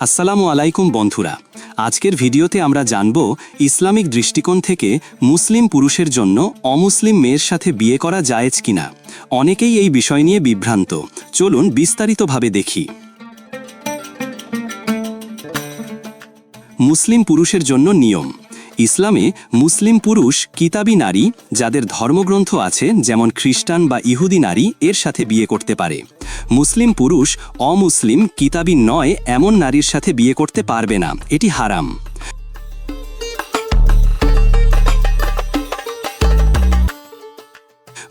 আসসালামু আলাইকুম বন্ধুরা। আজকের ভিডিওতে আমরা জানব ইসলামিক দৃষ্টিকোণ থেকে মুসলিম পুরুষের জন্য অমুসলিম মেয়ের সাথে বিয়ে করা জায়েজ কিনা। অনেকেই এই বিষয় নিয়ে বিভ্রান্ত। চলুন বিস্তারিতভাবে দেখি। মুসলিম পুরুষের জন্য নিয়ম। ইসলামে মুসলিম পুরুষ কিতাবী নারী যাদের ধর্মগ্রন্থ আছে, যেমন খ্রিস্টান বা ইহুদি নারী, এর সাথে বিয়ে করতে পারে। মুসলিম পুরুষ অমুসলিম কিতাবী নয়, এমন নারীর সাথে বিয়ে করতে পারবে না। এটি হারাম।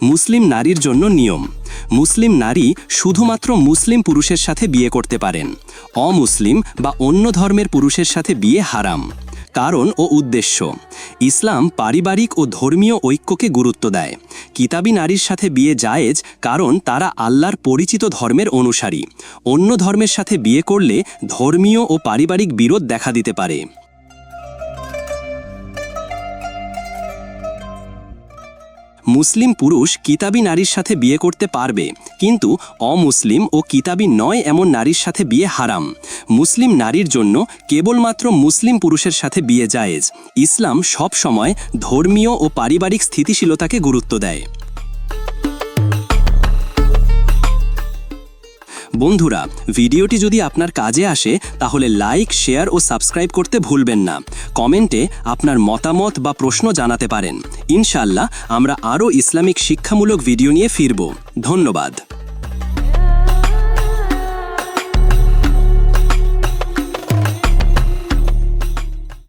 মুসলিম নারীর জন্য নিয়ম। মুসলিম নারী শুধুমাত্র মুসলিম পুরুষের সাথে বিয়ে করতে পারেন। অমুসলিম বা অন্য ধর্মের পুরুষের সাথে বিয়ে হারাম। কারণ ও উদ্দেশ্য। ইসলাম পারিবারিক ও ধর্মীয় ঐক্যকে গুরুত্ব দেয়। কিতাবি নারীর সাথে বিয়ে জায়েজ কারণ তারা আল্লাহর পরিচিত ধর্মের অনুসারী। অন্য ধর্মের সাথে বিয়ে করলে ধর্মীয় ও পারিবারিক বিরোধ দেখা দিতে পারে। মুসলিম পুরুষ কিতাবি নারীর সাথে বিয়ে করতে পারবে, কিন্তু অমুসলিম ও কিতাবি নয় এমন নারীর সাথে বিয়ে হারাম। মুসলিম নারীর জন্য কেবলমাত্র মুসলিম পুরুষের সাথে বিয়ে জায়েজ। ইসলাম সব সময় ধর্মীয় ও পারিবারিক স্থিতিশীলতাকে গুরুত্ব দেয়। বন্ধুরা, ভিডিওটি যদি আপনার কাজে আসে, তাহলে লাইক, শেয়ার ও সাবস্ক্রাইব করতে ভুলবেন না। কমেন্টে আপনার মতামত বা প্রশ্ন জানাতে পারেন। ইনশাল্লাহ আমরা আরও ইসলামিক শিক্ষামূলক ভিডিও নিয়ে ফিরব। ধন্যবাদ।